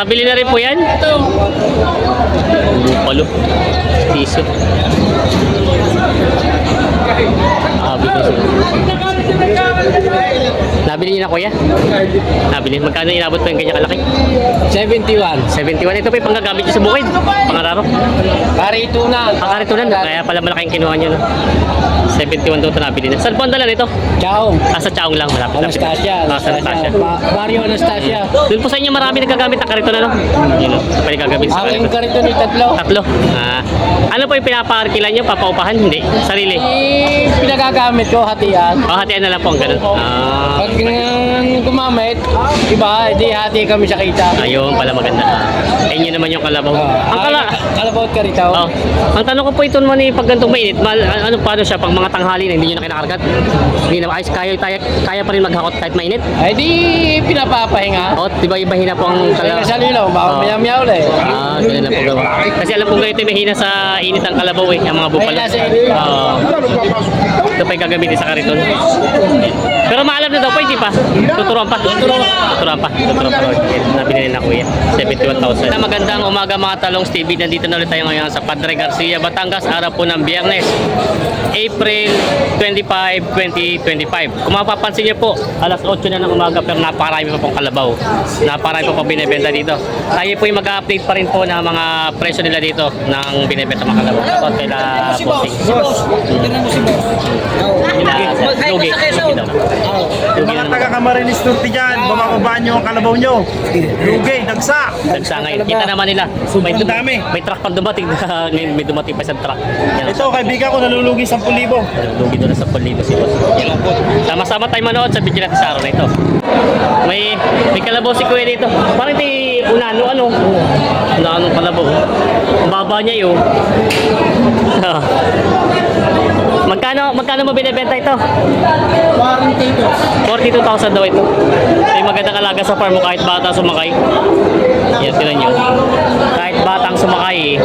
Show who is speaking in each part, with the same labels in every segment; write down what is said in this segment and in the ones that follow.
Speaker 1: Nabili na rin po yan? Bupalo. Tiso. Ah, bilis. Nabili niyo na kuya? Nabili. Magkano inabot po yung ganyan kalaki?
Speaker 2: 71.
Speaker 1: 71. Ito po yung panggagamit niyo sa bukid. Pangararo.
Speaker 2: Karito na.
Speaker 1: Ang karito na. Kaya pala malaking kinuha niyo. No? 71 daw ito nabili na. Saan po ang dala nito?
Speaker 2: Ciao.
Speaker 1: Ah, sa Chaong lang. Malapit. lapit.
Speaker 2: Anastasia.
Speaker 1: Ah, sa Anastasia.
Speaker 2: Ma- Mario Anastasia.
Speaker 1: Doon po sa inyo marami nagagamit ng karito na no? Yun o. Pwede gagamit sa
Speaker 2: Aking
Speaker 1: karito.
Speaker 2: karito ni tatlo.
Speaker 1: Tatlo. Ah. Ano po yung pinapaarkilan nyo? Papaupahan? Hindi. Sarili.
Speaker 2: Eh, pinagagamit ko hatian.
Speaker 1: O, hatian na lang po ang ganun. Ah.
Speaker 2: Pag mm, gumamit, iba, di hati kami sa kita.
Speaker 1: Ayun pala maganda. Eh, yun naman yung kalabaw. ang kala...
Speaker 2: Kalabot ka rito.
Speaker 1: Oh. Ang tanong ko po ito naman eh, pag ganitong mainit, mal, ano paano siya pag mga tanghali na hindi nyo na kinakargat? Hindi na ayos, kaya, kaya, kaya pa rin maghakot kahit mainit?
Speaker 2: Ay di pinapapahinga.
Speaker 1: O, di ba iba hina po ang kalabaw?
Speaker 2: sa lilo, baka
Speaker 1: Oh.
Speaker 2: maya-maya ulit.
Speaker 1: Ah, ganun na po gawa. Kasi alam ko ganito may hina sa init ang kalabaw eh, ang mga bupalo.
Speaker 2: Mahina.
Speaker 1: Oo. ito pa yung gagamitin sa kariton. Pero maalam na daw po, hindi pa. Tuturuan pa. Tuturuan pa. Tuturuan pa. Yan, Nabili na kuya. 71,000. Na magandang umaga mga talong Stevie. Nandito na ulit tayo ngayon sa Padre Garcia, Batangas. Araw po ng Biyernes. April 25, 2025. Kung mapapansin niyo po, alas 8 na ng umaga pero napakarami pa pong kalabaw. Napakarami pa pong binibenta dito. Tayo po yung mag-update pa rin po ng mga presyo nila dito ng binibenta mga kalabaw. Ito kaila posting. Kila Lugi. Lugi daw. Lugi
Speaker 3: Mga
Speaker 1: na
Speaker 3: taga Camarines Norte dyan, bababaan nyo ang kalabaw nyo. Lugay, dagsa.
Speaker 1: Nagsa ngayon. Kita naman nila. May,
Speaker 3: Sobrang dami.
Speaker 1: may truck pang dumating. Ngayon may dumating pa isang truck.
Speaker 3: Ito, kaibigan ko, nalulugi 10,000.
Speaker 1: Lugi doon sa Polido si Boss. Sama-sama tayo manood sa video natin sa araw na ito. May may kalabaw si Kuya dito. Parang di unano ano. Unano kalabaw. Ang baba niya yun. magkano magkano mo binebenta ito? 42,000 daw ito. Yung magandang alaga sa farm mo kahit bata sumakay. Yan, tinan nyo. Kahit batang sumakay,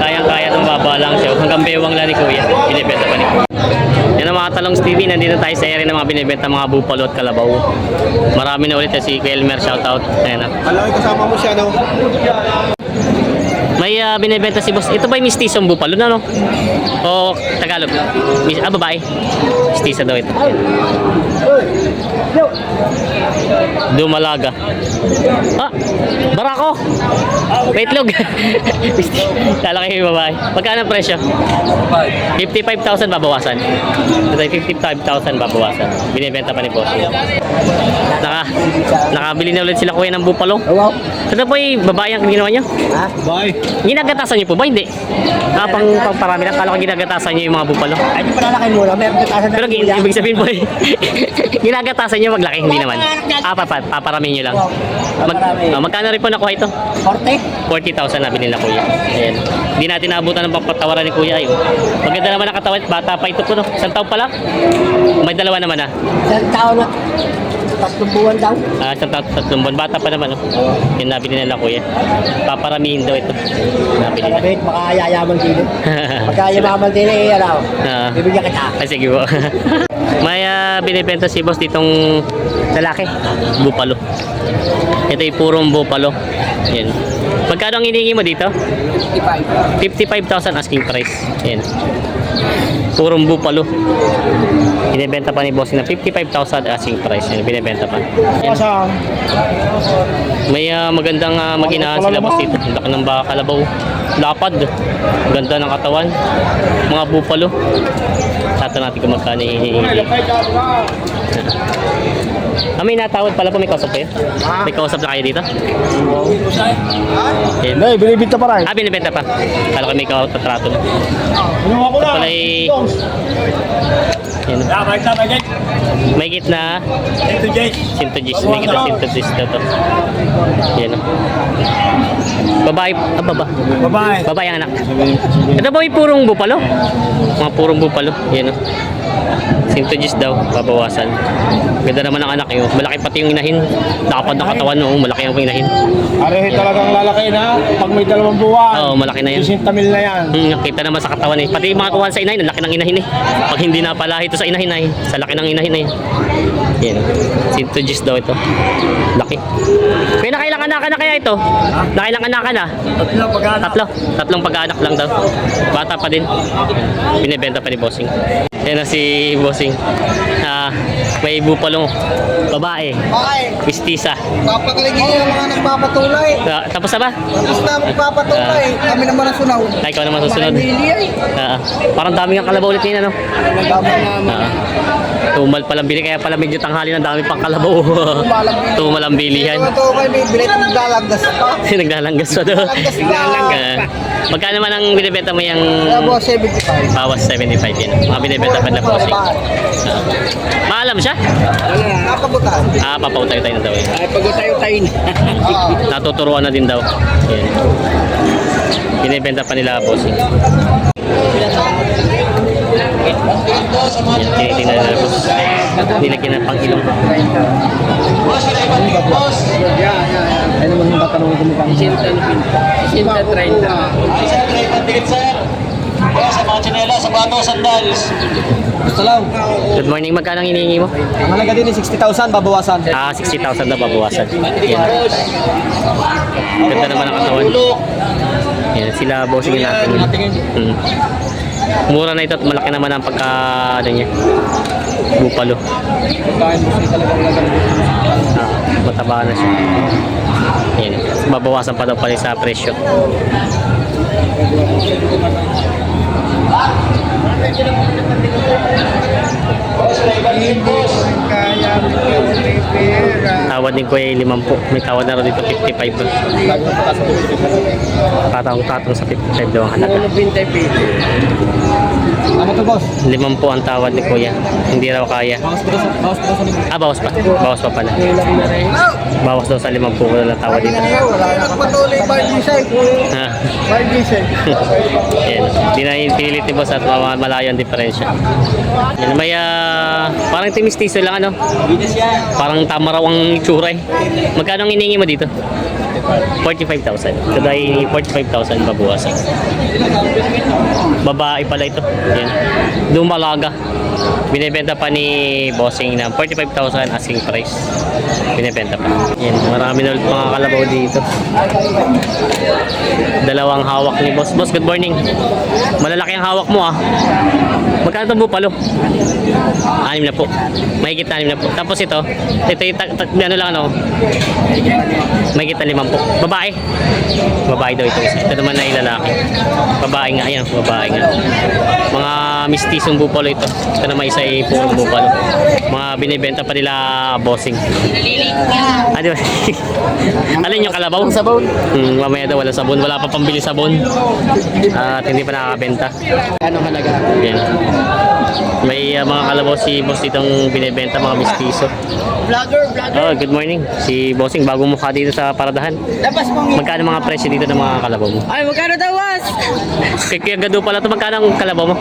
Speaker 1: kayang-kaya ng baba lang siya. Hanggang bewang lang ni Kuya. Binibenta pa ni Kuya. Yan ang mga talong TV. Nandito tayo sa area ng mga binibenta mga bupalo at kalabaw. Marami na ulit eh, si Kuya Elmer. Shoutout. Ayan na.
Speaker 3: Alam kasama mo siya, no?
Speaker 1: May ah, binibenta si boss. Ito ba yung mistisong bupalo na no? O Tagalog? Mis ah, babae. Mistisa daw ito. Dumalaga. Ah, barako. Waitlog. Lalaki yung babae. Magkano presyo? 55,000 babawasan. Ito ay 55,000 babawasan. Binibenta pa ni boss. Naka, nakabili na ulit sila kuya ng bupalo.
Speaker 2: Wow.
Speaker 1: Ito po yung babae ang ginawa nyo?
Speaker 2: Ha?
Speaker 3: Bye.
Speaker 1: Ginagatasan niyo po ba? Hindi. Ah, pang, pang parami lang. Kala ko ginagatasan niyo yung mga bupalo.
Speaker 2: Ay di palalaki muna, meron ka tasan
Speaker 1: Pero gi- ibig sabihin po, eh, ginagatasan niyo maglaki. Hindi naman. Ah, papa, paparami niyo lang. Mag, ah, magkano rin po nakuha ito?
Speaker 2: 40.
Speaker 1: 40,000 nabili nila kuya. Ayan. Hindi natin naabutan ng papatawaran ni kuya. Ayun. Maganda naman ang katawan. Bata pa ito po, no? Isang taon pa lang? May dalawa naman, ah.
Speaker 2: Isang taon na. Tatlong buwan daw.
Speaker 1: Ah, isang taon, tatlong buwan. Bata pa naman, no? Yan nabili nila kuya. Paparamihin daw ito. Nabili na.
Speaker 2: Sabi, baka yayaman din. Pagka yayaman din eh, ano,
Speaker 1: Ah.
Speaker 2: bibigyan kita.
Speaker 1: Ah, sige po. May ah, binibenta si boss ditong lalaki. Bupalo. Ito yung purong bupalo. Yan. Magkano ang hinihingi mo dito?
Speaker 2: 55.
Speaker 1: 55,000 asking price. Yan. Purong bupalo. Binibenta pa ni boss na 55,000 asking price. Yan, binibenta pa. Yan. May ah, magandang uh, maginahan sila boss dito. Ang laki ng baka kalabaw. Lapad. Ganda ng katawan. Mga bupalo. Tata natin kung magkano. Ah, may natawad pala po. May kausap kayo? May kausap na kayo dito? Yan.
Speaker 3: Hey, binibita pa rin.
Speaker 1: Ah, binibenta pa. Kala ko may katrato na.
Speaker 3: Ano ako
Speaker 1: Ito pala ay... Yan. May gitna. Sintogis. May kita sintogis na to. Yan. Babae. Ah, baba.
Speaker 3: Bye-bye.
Speaker 1: Babae ang anak. Ito ba yung purong bupalo? Mga purong bupalo. Yan o. Sintogis daw. Babawasan. Ganda naman ang anak yun. Malaki pati yung inahin. Dapat ng katawan no. Malaki ang inahin.
Speaker 3: Arehe talagang lalaki na. Pag may dalawang buwan.
Speaker 1: Oo, malaki na yan.
Speaker 3: 60 mil na yan.
Speaker 1: Hmm, nakita naman sa katawan eh. Pati yung mga kuwan sa inahin, ang laki ng inahin eh. Pag hindi na pala ito sa inahin ay, sa laki ng inahin eh. Yan. Sintogis daw ito. Laki. May nakailang anak na kaya ito? Nakailang anak na?
Speaker 3: Tatlo pag-anak.
Speaker 1: Tatlo. Tatlong pag-anak lang daw. Bata pa din. Binibenta pa ni Bossing. Yan na si Bossing. Ah, may bupalong babae.
Speaker 4: Bakit?
Speaker 1: Mistisa.
Speaker 4: Papagaligin yung mga nagpapatulay.
Speaker 1: Ah, tapos na ba?
Speaker 4: Tapos na magpapatulay. Kami naman ang sunaw.
Speaker 1: Ay, ikaw naman susunod.
Speaker 4: Ay.
Speaker 1: Ah, parang dami ng kalabaw ulit ngayon, ano?
Speaker 4: Tama naman.
Speaker 1: Ah, tumal palang bili, kaya pala medyo tanghali ng dami pang kalabaw. tumal ang bilihan.
Speaker 4: Ito kayo may bilet naglalagdas pa.
Speaker 1: Naglalanggas pa doon.
Speaker 4: Naglalanggas
Speaker 1: Ah, magkano naman ang binibenta mo yung
Speaker 4: po 75.
Speaker 1: bawas 75 yun? Mga binibenta pa na bossing. Ah, maalam siya?
Speaker 4: Napagutan.
Speaker 1: Ah, papautay tayo na daw eh.
Speaker 2: Ay, pag tayo tayo na.
Speaker 1: Natuturuan na din daw. Yan. Binibenta pa nila bossing. Yan, tinitingnan nila boss. Nilagyan ng pang-ilong.
Speaker 4: Ano naman yung tatanungin ko mo pang
Speaker 2: Sinta na pinto. Sinta 30.
Speaker 4: Gusto lang.
Speaker 1: Good morning, magkano ang hinihingi mo?
Speaker 4: Ang halaga din is 60,000 babawasan.
Speaker 1: Ah, 60,000 na babawasan. Yan. Ganda naman ang katawan. Yan, sila bossing natin. Hmm. Mura na ito at malaki naman ang pagka ano niya. Bupalo. Ah, mataba na siya. Yan. Babawasan pa daw pala sa presyo. Tawad din ko ay 50. May tawad na rin dito 55 doon. Tatang-tatang sa 55 daw ang halaga.
Speaker 2: Ano?
Speaker 4: Ano to boss?
Speaker 1: Limang po ang tawad ni Kuya. Hindi raw kaya.
Speaker 4: Bawas pa bawas pa sa
Speaker 1: Ah, bawas pa. Bawas pa pala.
Speaker 2: Na.
Speaker 1: Bawas daw sa limang po wala tawad dito.
Speaker 4: Wala na patuloy by design.
Speaker 1: Ha?
Speaker 4: By design.
Speaker 1: Yan. Di na pinilit ni boss at ma- malayo ang diferensya. Yan. May ah, parang timistiso lang ano. Parang tama raw ang itsura eh. Magkano ang hiningi mo dito? 45,000. Ito dahil 45,000 babawasan. Babae pala ito. Yan. Dumalaga. Binibenta pa ni Bossing ng 45,000 asking price. Binibenta pa. Yan. Marami na ulit mga kalabaw dito. Dalawang hawak ni Boss. Boss, good morning. Malalaki ang hawak mo ah. Magkano itong bupalo? Anim na po. Mahigit na anim na po. Tapos ito, ito yung ano lang ano, mahigit na limang. Babae. Babae daw ito. Ito naman na ilalaki. Babae nga, ayan, babae nga. Mga mistisong bupalo ito. Ito naman isa ay purong bupalo. Mga binibenta pa nila bossing. Ah, di ba? Alin yung kalabaw? Sabon. Hmm, mamaya daw wala sabon. Wala pa pambili sabon. At hindi pa nakakabenta.
Speaker 2: Ano halaga?
Speaker 1: Yan. May uh, mga kalabaw si boss ditong binibenta, mga mistiso.
Speaker 2: Vlogger, vlogger.
Speaker 1: Oh, good morning. Si Bossing, bagong mukha dito sa paradahan.
Speaker 2: Labas mong...
Speaker 1: Magkano mga presyo dito ng mga kalabaw mo?
Speaker 2: Ay, magkano daw, was?
Speaker 1: Kaya kaya gado pala ito, magkano ang kalabaw mo?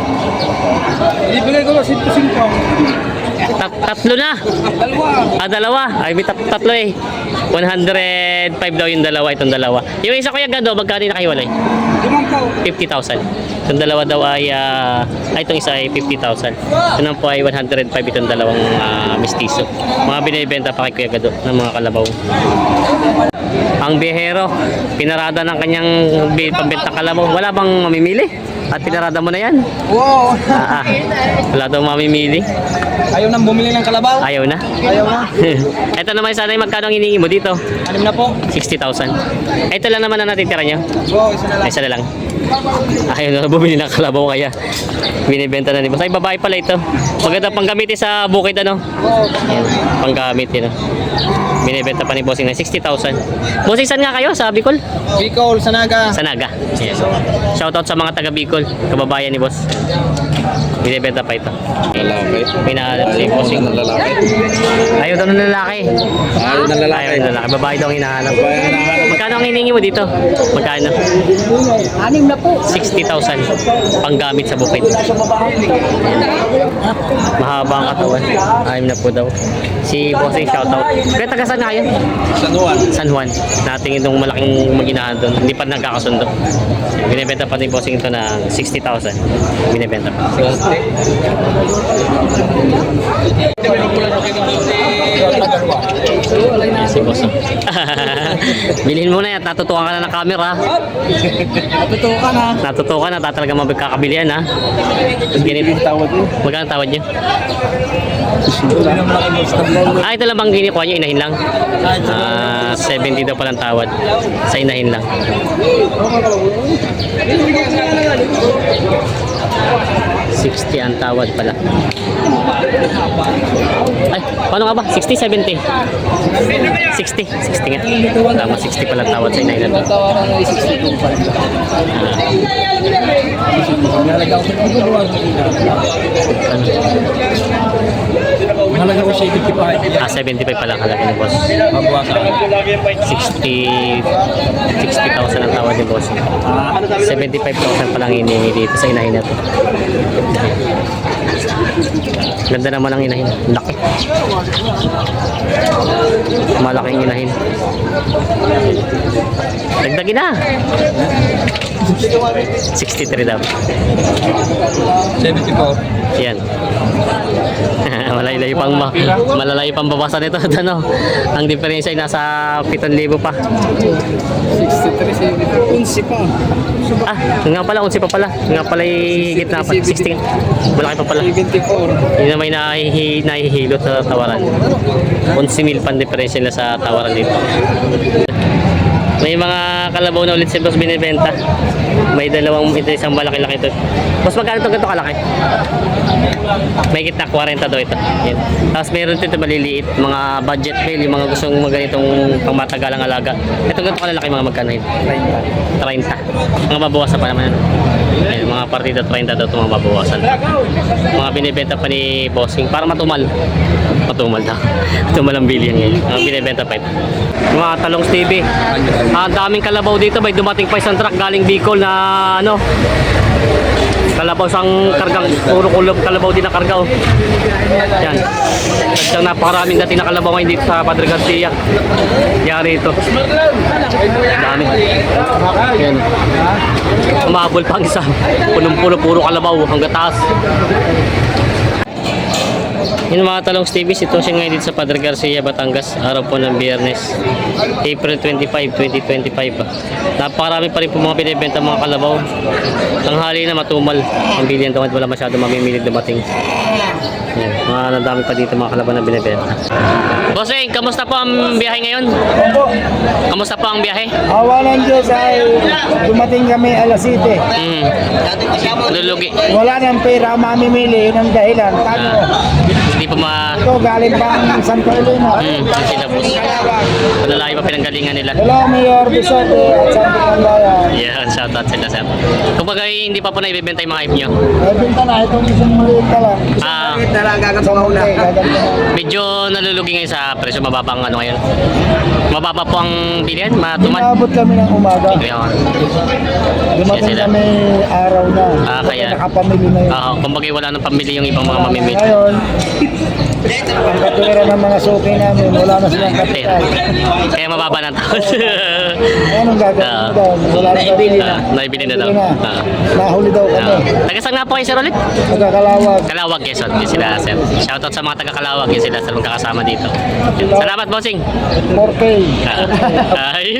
Speaker 4: Ibigay ko lang 105.
Speaker 1: Tat tatlo na.
Speaker 4: Dalawa.
Speaker 1: Ah, dalawa. Ay, may tat- tatlo eh. 105 daw yung dalawa, itong dalawa. Yung isa kuya gado, magkano yung nakahiwalay?
Speaker 4: Limang po.
Speaker 1: 50,000. Itong dalawa daw ay, ah, ay itong isa ay 50,000. Ito naman po ay 105 itong dalawang ah, mestizo. Mga binibenta pa kay Kuya Gado ng mga kalabaw. Ang bihero, pinarada ng kanyang pambenta kalabaw. Wala bang mamimili? At pinarada mo na yan?
Speaker 4: Wow.
Speaker 1: Ah, ah. Wala daw mamimili.
Speaker 4: Ayaw nang bumili ng kalabaw.
Speaker 1: Ayaw na.
Speaker 4: Ayaw na.
Speaker 1: Ito naman sana yung magkano ang hiningi mo dito?
Speaker 4: Anim na po.
Speaker 1: 60,000. Ito lang naman ang natitira niyo.
Speaker 4: Wow, isa na lang.
Speaker 1: Ay, isa na lang. Ayaw na bumili ng kalabaw kaya binibenta na ni Boss. Ay, babae pala ito. Maganda pang gamitin sa bukid ano.
Speaker 4: Wow.
Speaker 1: Yan, panggamit yun. ah. Binibenta pa ni Bossing ng 60,000. Bossing, saan nga kayo? Sa Bicol?
Speaker 4: Bicol, Sanaga.
Speaker 1: Sa Naga. Yes. Shoutout sa mga taga Bicol, kababayan ni Boss. Binibenta pa ito.
Speaker 5: Lalaki.
Speaker 1: Hinahanap si Bossing.
Speaker 5: Ng lalaki.
Speaker 1: Ayaw daw ng lalaki.
Speaker 5: Ayaw ng lalaki.
Speaker 1: Ayaw ng lalaki. Babae daw ang hinahanap.
Speaker 5: Babae ang hinahanap.
Speaker 1: Magkano ang hiningi mo dito? Magkano?
Speaker 2: Anim na po.
Speaker 1: 60,000 panggamit sa bukid. Mahaba ang katawan. Ayun na po daw. Si Bossing shoutout. Kaya taga saan na kayo?
Speaker 4: San Juan.
Speaker 1: San Juan. Nating itong malaking maginahan doon. Hindi pa nagkakasundo. Binibenta pa ni Bossing ito ng 60,000. Binibenta pa. Si Boss. Bilhin mo na yan. Natutukan ka na ng camera.
Speaker 4: Ka na.
Speaker 1: Natutukan na. Tatalaga magkakabili yan ha.
Speaker 4: Mo.
Speaker 1: Magkano tawad niyo? Ah, ito lang bang ginikuha niyo? Inahin lang? Ah, 70 daw palang tawad. Sa inahin lang. Sixty ang tawad pala. Ay, paano nga ba? 60, 70? 60, 60 nga. Tama, 60 pala tawad sa inahin na to.
Speaker 4: Tawaran na 62 pa. Nalaga ko sa pagkaluwag. Nalaga ko 75.
Speaker 1: Ah, 75 pala halaga ni boss.
Speaker 4: Mabuwasan.
Speaker 1: 60 60,000 ang tawad ni boss. 75,000 pa lang hinihingi dito sa inahin na to. Ganda naman ang inahin. Laki. Malaking inahin. Dagdagin na. 63 daw.
Speaker 4: 74.
Speaker 1: Yan. Malalayo pang ma malalayo pang babasan nito ano. Ang diferensya ay nasa 7,000 pa.
Speaker 4: 63, 70. Unsi pa.
Speaker 1: Ah, nga pala, 11 pa pala. Nga pala yung gitna pa, 16. Malaki pa pala.
Speaker 4: 74.
Speaker 1: Yun na may nahihi, nahihilot sa tawaran. 11 mil pan diferensya nila sa tawaran dito. May mga kalabaw na ulit si Boss binibenta. May dalawang, ito isang malaki-laki ito. Boss, magkano ito ganito kalaki? May gitna 40 daw ito. Yan. Tapos meron dito maliliit, mga budget meal, yung mga gustong mga ganitong pangmatagalang alaga. Ito ganito kalalaki mga magkano yun? 30. Mga babawasan pa naman. Yan, mga partida 30 daw ito mga babawasan. Mga binibenta pa ni Bossing para matumal. Matumal daw. Matumal ang bilyan ngayon. Mga binibenta pa ito. Mga talong TV. Ah, Ang daming kalabaw dito. May dumating pa isang truck galing Bicol na ano. Kalabaw sang kargang, puro kulog kalabaw din na karga oh. Yan. Sadyang napakaraming dating na kalabaw ngayon dito sa Padre Garcia. Yari ito. Dami. Yan. Umabol pang isa. Punong-puno, puro kalabaw hanggang taas. Yung mga talong Stevie, ito siya ngayon dito sa Padre Garcia, Batangas, araw po ng Biyernes, April 25, 2025. ah. Napakarami pa rin po mga binibenta mga kalabaw. Tanghali na matumal. Ang bilihan doon wala masyado mamimili dumating. Yan, mga nadami pa dito mga kalabaw na binibenta. Bossing, kamusta po ang biyahe ngayon? Kamusta po ang biyahe?
Speaker 5: Awa ng Diyos ay dumating kami alas 7.
Speaker 1: Hmm. Lulugi.
Speaker 5: Wala nang pera mamimili, yun ang dahilan. Paano?
Speaker 1: Hindi po ma...
Speaker 5: Ito galing pang Santo Elena.
Speaker 1: Hmm, yun sila boss. Malalayo pa pinanggalingan nila.
Speaker 5: Hello, Mayor Bisote at Santo Pandayan.
Speaker 1: Yeah, shoutout sila sir. Kumbaga hindi pa po na ibibenta yung mga hype nyo.
Speaker 5: Ay, binta na, itong isang maliit ka lang.
Speaker 1: Ah,
Speaker 5: Isang maliit, gaganto na.
Speaker 1: medyo nalulugi ngayon sa presyo. Mababa ang ano ngayon. Mababa po ang bilihan, matumal.
Speaker 5: Inabot kami ng umaga.
Speaker 1: Ayun.
Speaker 5: Dumating kami araw na.
Speaker 1: Ah, kaya-
Speaker 5: Nakapamili na yun.
Speaker 1: Oo, kumbaga wala nang pambili yung ibang mga mamimili.
Speaker 5: Ngayon, ang katwira ng mga suki namin, wala na silang kapital.
Speaker 1: kaya mababa na tawad.
Speaker 5: Anong gagawin
Speaker 1: Ah.
Speaker 5: mo daw? Wala na naibili
Speaker 1: Ah, naibili na daw.
Speaker 5: na.
Speaker 1: Ah.
Speaker 5: Nahuli daw
Speaker 1: Ah.
Speaker 5: kami.
Speaker 1: Taga saan nga po kayo sir ulit?
Speaker 5: Nagkakalawag.
Speaker 1: Kalawag, Quezon. Yun sila sir. Shoutout sa mga taga Kalawag. Yun sila sir magkakasama dito. Salamat bossing.
Speaker 5: 4K.
Speaker 1: Ah. Ay.